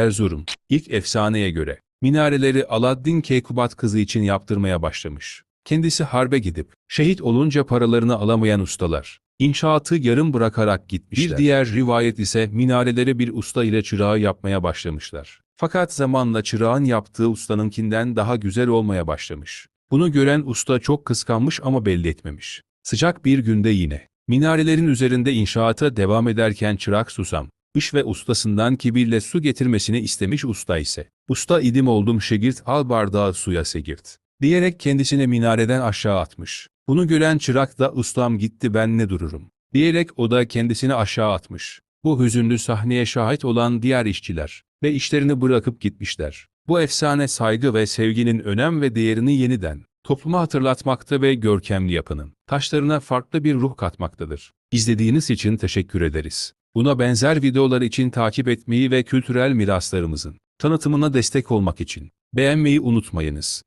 Erzurum, ilk efsaneye göre, minareleri Aladdin Keykubat kızı için yaptırmaya başlamış. Kendisi harbe gidip, şehit olunca paralarını alamayan ustalar, inşaatı yarım bırakarak gitmişler. Bir diğer rivayet ise minareleri bir usta ile çırağı yapmaya başlamışlar. Fakat zamanla çırağın yaptığı ustanınkinden daha güzel olmaya başlamış. Bunu gören usta çok kıskanmış ama belli etmemiş. Sıcak bir günde yine, minarelerin üzerinde inşaata devam ederken çırak susam, iş ve ustasından kibirle su getirmesini istemiş usta ise, usta idim oldum şegirt al bardağı suya segirt, diyerek kendisini minareden aşağı atmış. Bunu gören çırak da ustam gitti ben ne dururum, diyerek o da kendisini aşağı atmış. Bu hüzünlü sahneye şahit olan diğer işçiler ve işlerini bırakıp gitmişler. Bu efsane saygı ve sevginin önem ve değerini yeniden topluma hatırlatmakta ve görkemli yapının taşlarına farklı bir ruh katmaktadır. İzlediğiniz için teşekkür ederiz. Buna benzer videolar için takip etmeyi ve kültürel miraslarımızın tanıtımına destek olmak için beğenmeyi unutmayınız.